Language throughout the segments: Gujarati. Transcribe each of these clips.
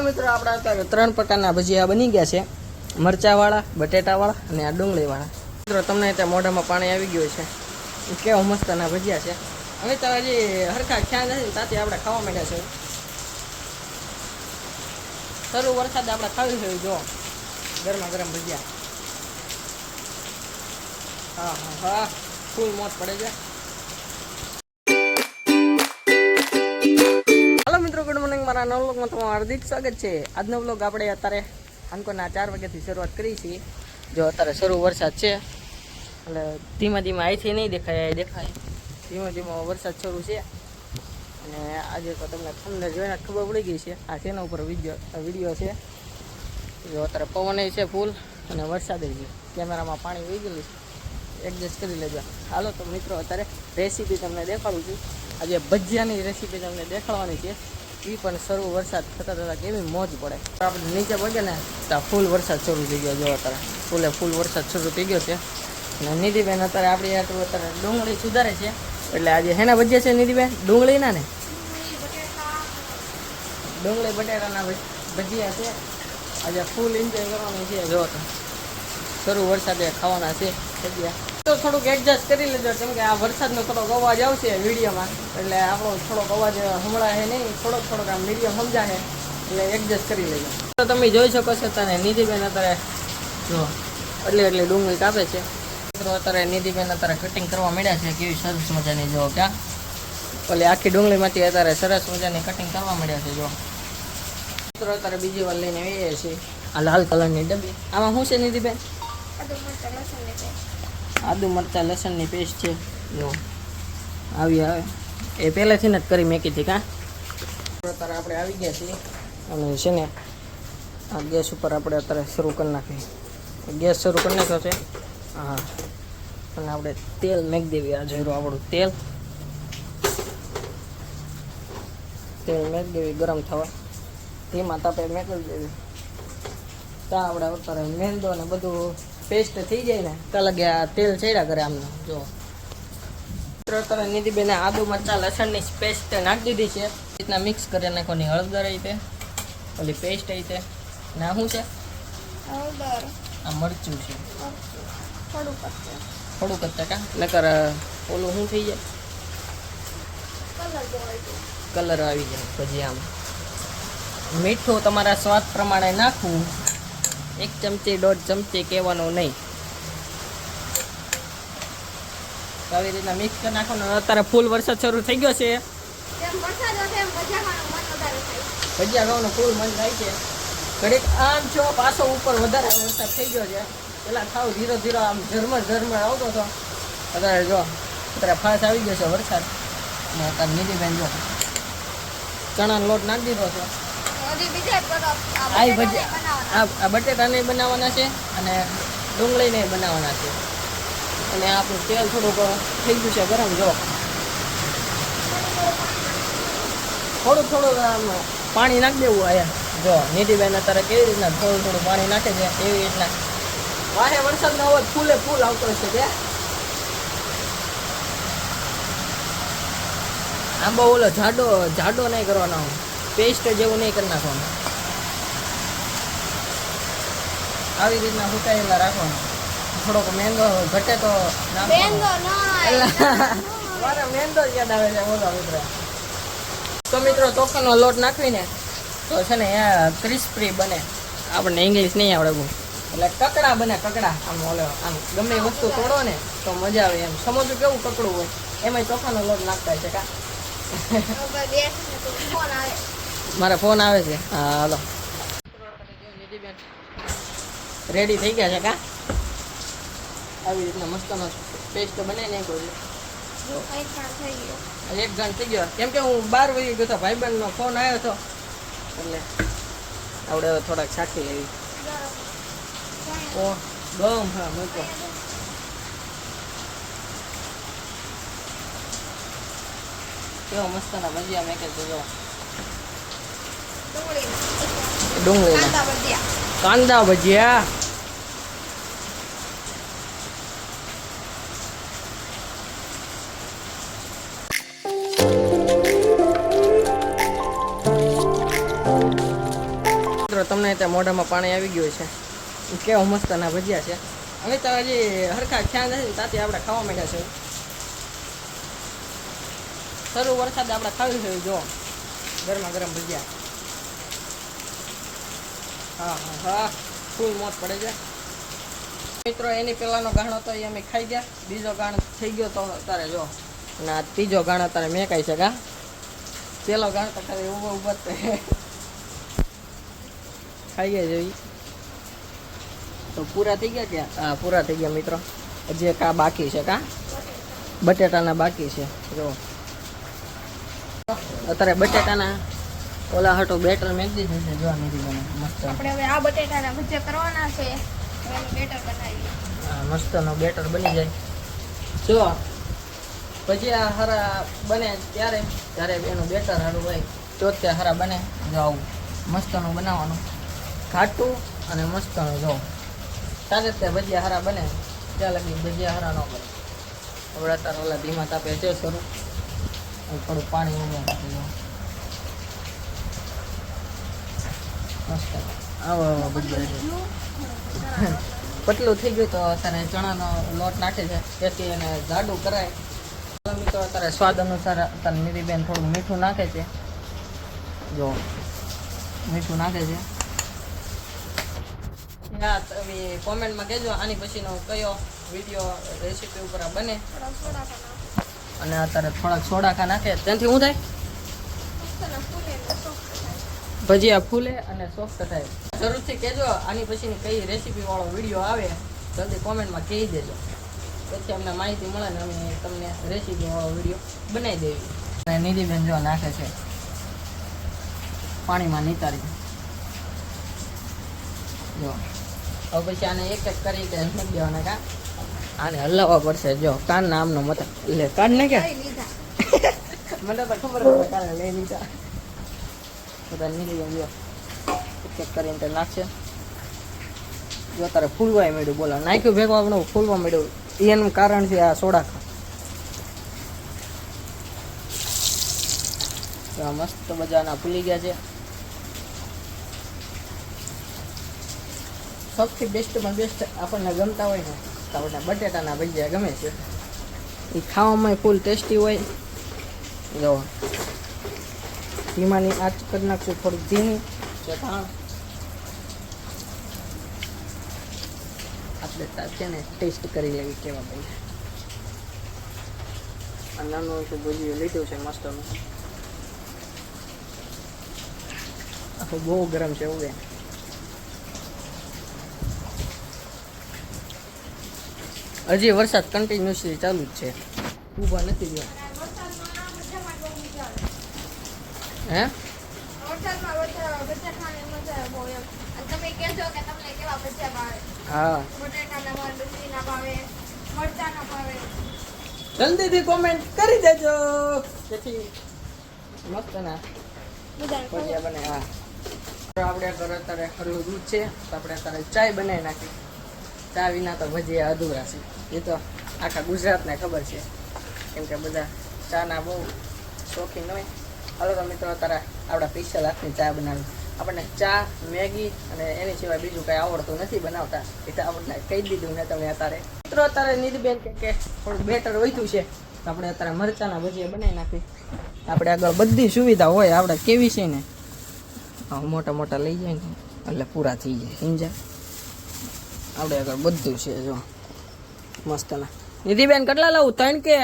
મિત્રો આપણા ત્રણ પ્રકારના ભજીયા બની ગયા છે. મરચાવાળા, બટેટાવાળા અને આ ડુંગળીવાળા. મિત્રો, તમને ત્યાં મોઢામાં પાણી આવી ગયું છે. કેવા મસ્તના ભજીયા છે. હવે તો હજી હરખા ખ્યાલ નથી ત્યાંથી આપણે ખાવા માંડ્યા છે. શરૂ વરસાદ આપણે ખાવી છે જો, ગરમા ગરમ ભજીયા. હા હા હા. ફૂલ મોત પડે છે. મિત્રો ગુડ મોર્નિંગ મારા નવ વ્લોગમાં તમારું હાર્દિક સ્વાગત છે. આજનો વ્લોગ આપણે અત્યારે અંકોના ચાર વાગ્યાથી શરૂઆત કરી છીએ. જો અત્યારે શરૂ વરસાદ છે. એટલે ધીમા ધીમા અહીંથી નહીં દેખાય દેખાય. ધીમો ધીમો વરસાદ શરૂ છે. અને આજે તો તમને અંદર જોઈને ખબર પડી ગઈ છે. આ શેના ઉપર વીડિયો વીડિયો છે. જો અત્યારે પવન છે ફૂલ અને વરસાદ છે. કેમેરામાં પાણી વહી ગયેલું છે. એડજસ્ટ કરી લેજો. હાલો તો મિત્રો, અત્યારે રેસીપી તમને દેખાડું છું. આજે ભજીયાની રેસીપી તમને દેખાડવાની છે. એ પણ શરૂ વરસાદ થતા થતાં કેવી મોજ પડે. આપણે નીચે પગે ને તો ફૂલ વરસાદ શરૂ થઈ ગયો જો અત્યારે. ફૂલે ફૂલ વરસાદ શરૂ થઈ ગયો છે. અને નિધિબેન અત્યારે આપણી અત્યારે ડુંગળી સુધારે છે. એટલે આજે હેના ભજીયા છે નિધિબેન ડુંગળીના ને? ડુંગળી બટેટાના ભજીયા છે. આજે ફૂલ એન્જોય કરવાની છે જો શરૂ વરસાદે ખાવાના છે. ભજીયા તો થોડુંક એડજસ્ટ કરી લેજો, કેમ કે આ વરસાદનો થોડોક અવાજ આવશે વિડીયોમાં. એટલે આપણો થોડોક અવાજ હમણાં છે નહીં, થોડોક થોડોક આમ મીડિયમ સમજાશે. એટલે એડજસ્ટ કરી લેજો. તો તમે જોઈ શકો છો તને નિધિબેન અત્યારે જો એટલે એટલે ડુંગળી કાપે છે. મિત્રો, અત્યારે નિધિબેન અત્યારે કટિંગ કરવા માંડ્યા છે. કેવી સરસ મજાની જો ક્યાં. ઓલી આખી ડુંગળીમાંથી અત્યારે સરસ મજાની કટિંગ કરવા માંડ્યા છે, જો. મિત્રો, અત્યારે બીજી વાર લઈને આવીએ છીએ. આ લાલ કલરની ડબ્બી. આમાં શું છે નિધિબેન? આદુ મરચાં, લસણની પેસ્ટ છે. જો, આવી આવે એ પહેલેથી જ કરી મેકી હતી, કાં? અત્યારે આપણે આવી ગયા છીએ. અને છે ને, આ ગેસ ઉપર આપણે અત્યારે શરૂ કરી નાખીએ. ગેસ શરૂ કરી નાખ્યો છે. હા. અને આપણે તેલ મેક દેવી, આ જોયું આપણું તેલ. તેલ મેક દેવી, ગરમ થવા. તેમાં તાપે મેકવી દેવી. ત્યાં આપણે અત્યારે મેંદો ને બધું પેસ્ટ થઈ જાય ને તો લગે આ તેલ ચડ્યા કરે આમનો જો. અત્યારે નિધિબેને આદુ મરચાં લસણની પેસ્ટ નાખી દીધી છે. રીતના મિક્સ કરી નાખવાની હળદર આવી ઓલી પેસ્ટ છે ના શું છે? આ મરચું છે. થોડુંક જ ટકા નકર ઓલું શું થઈ જાય? કલર આવી જાય પછી આમ. મીઠું તમારા સ્વાદ પ્રમાણે નાખવું. એક ચમચી દોઢ ચમચી કહેવાનું નહીં. આવી રીતના મિક્સ કરી નાખવાનું. અત્યારે ફૂલ વરસાદ શરૂ થઈ ગયો છે. ભજીયા ખાવાનું ફૂલ મન થાય. છે. ઘડીક આમ છો પાછો ઉપર વધારે વરસાદ થઈ ગયો છે. પેલા ખાવ ધીરો ધીરો આમ ઝરમર ઝરમર આવતો હતો. અત્યારે જો અત્યારે ફાસ્ટ આવી ગયો છે વરસાદ. અને અત્યારે નિધિબેન જો ચણાનો લોટ નાખી દીધો છે. આ બટેટાને બનાવવાના છે અને ડુંગળીને બનાવવાના છે. અને આપણું તેલ થોડુંક થઈ ગયું છે ગરમ જો. થોડુંક થોડુંક આમ પાણી નાખી દેવું આયા જો નિધિબેન અત્યારે કેવી રીતના થોડું થોડું પાણી નાખે છે એવી રીતના. વાહે વરસાદનો હોય ફૂલે ફૂલ આવતો હશે કે? આમ બહુ ઓલો જાડો જાડો નહીં કરવાનો. પેસ્ટ જેવું નહીં કરી નાખવાનું. આવી રીતના સુકાયેલા રાખવાનું. થોડોક મેંદો ઘટે તો મારે મેંદો યાદ આવે છે બોલો મિત્રો. તો મિત્રો ચોખાનો લોટ નાખીને તો છે ને ક્રિસ્પી બને. આપણને ઇંગ્લિશ નહીં આવડે બહુ. એટલે કકડા બને કકડા. આમ ઓલે આમ ગમે એ વસ્તુ તોડો ને તો મજા આવે એમ. સમજવું કેવું કકડું હોય? એમાંય ચોખાનો લોટ નાખતા છે કા? મારા ફોન આવે છે. હા હાલો. રેડી થઈ ગયા છે કા? આવી રીતના મસ્તનો પેસ્ટ બનાવી નહીં કઈ. એક ઘણ થઈ ગયો. કેમ કે હું બાર વાગી ગયો હતો ભાઈબંધનો ફોન આવ્યો હતો એટલે આપણે હવે થોડાક સાચી લેવી. ઓ ગમ હા મૂકો. કેવો મસ્તના ભજીયા મેં કે જો. ડુંગળી ડુંગળીના. કાંદા ભજીયા તમને ત્યાં મોઢામાં પાણી આવી ગયું છે. કેવા મસ્તના ભજીયા છે. હવે તો હજી હરખા ખ્યાલ નથી તાથી આપણે ખાવા માંડ્યા છે. શરૂ વરસાદ આપણે ખાવી છે જો. ગરમા ગરમ ભજીયા. હા હા ફૂલ મોત પડે છે. મિત્રો, એની પહેલાંનો ગાણો તો એ અમે ખાઈ ગયા. બીજો ગાણો થઈ ગયો તો અત્યારે જો. અને આ ત્રીજો ગાણો અત્યારે મેં કહી છે, કા? પેલો ગાણો તો ખાલી ઊભો ઊભો જ તે. ખાઈએ જોઈ તો પૂરા થઈ ગયા ક્યાં? હા, પૂરા થઈ ગયા, મિત્રો. એક આ બાકી છે, કા? બટેટાના બાકી છે, જો. અત્યારે બટેટાના ઓલા હટો બેટર મેં દીધું છે જોવા નથી મને મસ્ત. આપણે હવે આ બટેટાના ભજીયા કરવાના છે એનું બેટર બનાવીએ. મસ્તનો બેટર બની જાય. જો ભજીયા હરા બને ત્યારે ત્યારે એનું બેટર હારું હોય તો જ તે હરા બને. જો આવું મસ્તનું બનાવવાનું. ઘાટું અને મસ્તનું જો. તારે જ તે ભજીયા હરા બને. ત્યાં લગી ભજીયા હરા ન બને. હવે અત્યારે ઓલા ધીમા તાપે છે શરૂ. થોડું પાણી ઉમેર મસ્ત આવો આવો છે પતલું થઈ ગયું તો અત્યારે ચણાનો લોટ નાખે છે. તેથી એને જાડું કરાય. તો અત્યારે સ્વાદ અનુસાર અત્યારે મીરીબેન થોડું મીઠું નાખે છે. જો, મીઠું નાખે છે. હા તમે કોમેન્ટમાં કહેજો આની પછીનો કયો વીડિયો રેસીપી ઉપર બને. અને અત્યારે થોડાક સોડાખા નાખે. ત્યાંથી શું થાય મસ્તના ફૂલે ને soft થાય. ભજીયા ફૂલે અને સોફ્ટ થાય. જરૂરથી કહેજો આની પછીની કઈ રેસીપી વાળો વીડિયો આવે જલ્દી કોમેન્ટમાં કહી દેજો. પછી અમને માહિતી મળે ને અમે તમને રેસીપી વાળો વીડિયો બનાવી દેવી. અને નિધિબેન જો નાખે છે પાણીમાં નિતારી. જો. હવે પછી આને એક એક કરી કે મૂકી દેવાના કા? આને હલાવવા પડશે જો. કાન નામનો મતલબ. એટલે કાન ને કે મને તો ખબર કાલે લઈ લીધા. બધા નીકળી જાય એક કરીને તે નાખશે જો તારે ફૂલવાય મળ્યું, બોલા. નાખ્યું ભેગો આપણે ફૂલવા મળ્યું. એનું કારણ છે આ સોડા ખા મસ્ત મજાના ફૂલી ગયા છે. સૌથી બેસ્ટમાં બેસ્ટ આપણને ગમતા હોય ને, તો આપણને બટેટાના ભજીયા ગમે છે. એ ખાવામાં ફૂલ ટેસ્ટી હોય. જો ધીમાની આંચ કરી નાખશું, થોડીક ધીમી. આપણે છે ને ટેસ્ટ કરી લેવી કેવા ભાઈ આ નાનું શું ભજીયું લીધું છે મસ્તનું. આખું બહુ ગરમ છે એવું હજી વરસાદ કન્ટિન્યુઅસલી ચાલુ જ છે. ઊભા નથી રહ્યો અને હે વરસાદમાં વરસાદમાં બધા ભજીયા ખાવાની મજા આવે બહુ એમ અને તમે કહેજો કે તમને કેવા ભજીયા હા? ભાવે જલ્દીથી કોમેન્ટ કરી દેજો. જેથી મસ્ત ના ભજીયા બને હા. આપણે ઘરે અત્યારે ખરું દૂધ છે તો આપણે અત્યારે ચાય બનાવી નાખી. ચા વિના તો ભજીયા અધૂરા છે. એ તો આખા ગુજરાતને ખબર છે. કેમ કે બધા ચાના બહુ શોખીન હોય. હાલો તો મિત્રો, અત્યારે આપણા સ્પેશિયલ હાથની ચા બનાવી. આપણને ચા, મેગી અને એની સિવાય બીજું કાંઈ આવડતું નથી બનાવતા. એટલે આપણને કહી દીધું ને તમે અત્યારે. મિત્રો, અત્યારે નિધિબેન કે થોડું બેટર વધ્યું છે. આપણે અત્યારે મરચાના ભજીયા બનાવી નાખી આપણે આગળ બધી સુવિધા હોય, આપણે કેવી છે ને? મોટા મોટા લઈ જાય ને, એટલે પૂરા થઈ જાય. સમજા આપણે આગળ બધું છે, જો. મસ્તના. નિધિબેન કેટલા લાવું? ત્રણ કે?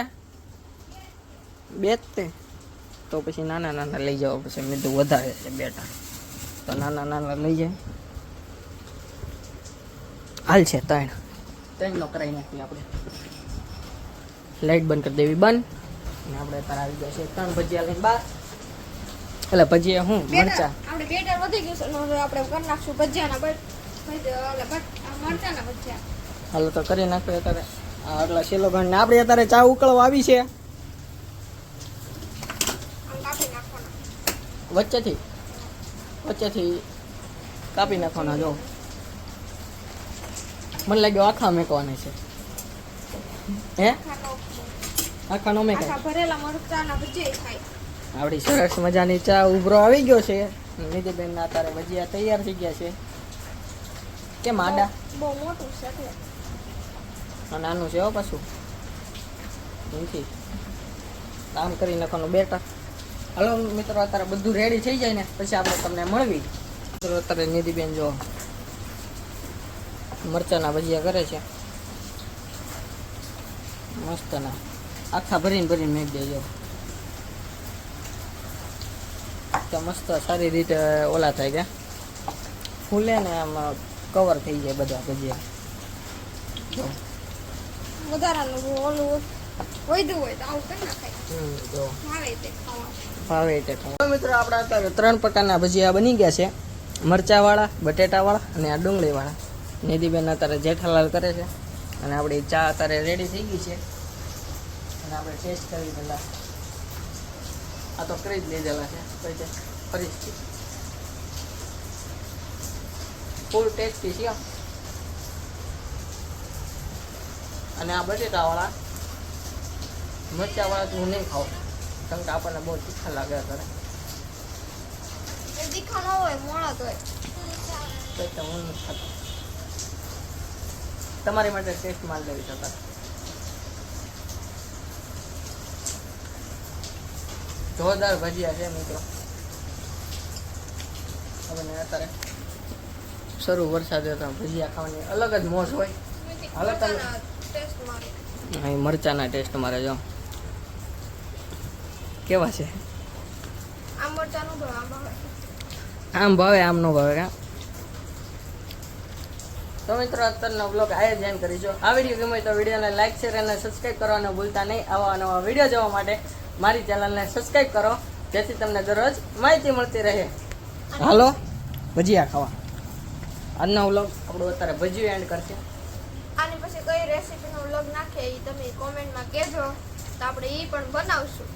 બે જ તે. તો પછી નાના નાના લઈ જાવ પછી મીઠું વધારે છે બેટા. તો નાના નાના લઈ જાય. હાલ છે ત્રણ. ત્રણ નો કરાવી નાખીએ આપણે. લાઈટ બંધ કરી દેવી બંધ. અને આપણે તાર આવી ગયા છે. ત્રણ ભજીયા લઈને બાર. એટલે ભજીયા હું મરચા? આપણે બેટર વધી ગયું છે આપણે કરી નાખશું ભજીયાના બટ ભજીયા ઓલા મરચાના ભજીયા. હાલો તો કરી નાખ્યો અત્યારે. આ આટલા શેલો ગણ ને આપણે અત્યારે ચા ઉકળવા આવી છે આમ કાપી નાખવાના વચ્ચેથી વચ્ચેથી કાપી નાખવાના જો. મને લાગ્યો આખા મેકવાના છે. હે? આખા નો મેકાય. ભરેલા મરચાના ભજીયા ખાય. આપણી સરસ મજાની ચા ઉભરો આવી ગયો છે. નિધિબેનના અત્યારે ભજીયા તૈયાર થઈ ગયા છે. કેમ આડા? બહુ મોટું છે એટલે નાનું છે હો પાછું. નથી કામ કરી નાખવાનું બેટર હાલો મિત્રો, અત્યારે બધું રેડી થઈ જાય ને, પછી આપણે તમને મળવી. મિત્રો, અત્યારે નિધિબેન જો મરચાના ભજીયા કરે છે. મસ્તના. આખા ભરીને ભરીને મેં દેજો. તો મસ્ત સારી રીતે ઓલા થાય ગયા ફૂલે ને આમ કવર થઈ જાય બધા ભજીયા. વધારાનું ઓલું મિત્રો આપણા અત્યારે ત્રણ પ્રકારના ભજીયા બની ગયા છે. મરચાવાળા બટેટાવાળા અને આ ડુંગળીવાળા. નિધિબેન અત્યારે જેઠાલાલ કરે છે. અને આપણી ચા અત્યારે રેડી થઈ ગઈ છે. અને આપણે ટેસ્ટ કરી પહેલાં. આ તો કરી જ લીધેલા છે. ફરીથી ફૂલ ટેસ્ટી છે. અને આ બટેટાવાળા મરચાવાળા તો હું નહીં ખાઉં કારણ કે આપણને બહુ તીખા લાગે કરે તીખા ન હોય મોળા તો તો હું નથી ખાતો. તમારી માટે ટેસ્ટ માલ લેવી છતાં જોરદાર ભજીયા છે મિત્રો. હવે અત્યારે શરૂ વરસાદ હતા ભજીયા ખાવાની અલગ જ મોજ હોય. હાલો તમે. મરચાના ટેસ્ટ મારે જો. કેવા છે? આમ ભાવે આમ નો ભાવે કા? તો મિત્રો અત્યારનો બ્લોગ આ જ એન્ડ કરીશું. આ વીડિયો ગમે તો વિડીયોને લાઈક શેર અને સબસ્ક્રાઈબ કરવાનું ભૂલતા નહીં. આવા નવા વીડિયો જોવા માટે મારી ચેનલને સબસ્ક્રાઈબ કરો. જેથી તમને દરરોજ માહિતી મળતી રહે. હાલો ભજીયા ખાવા. આજનો વ્લોગ આપણો અત્યારે ભજીયું એન્ડ કરશે. આની પછી કઈ રેસીપીનો વ્લોગ નાખે એ તમે કોમેન્ટમાં કહેજો. તો આપણે એ પણ બનાવશું.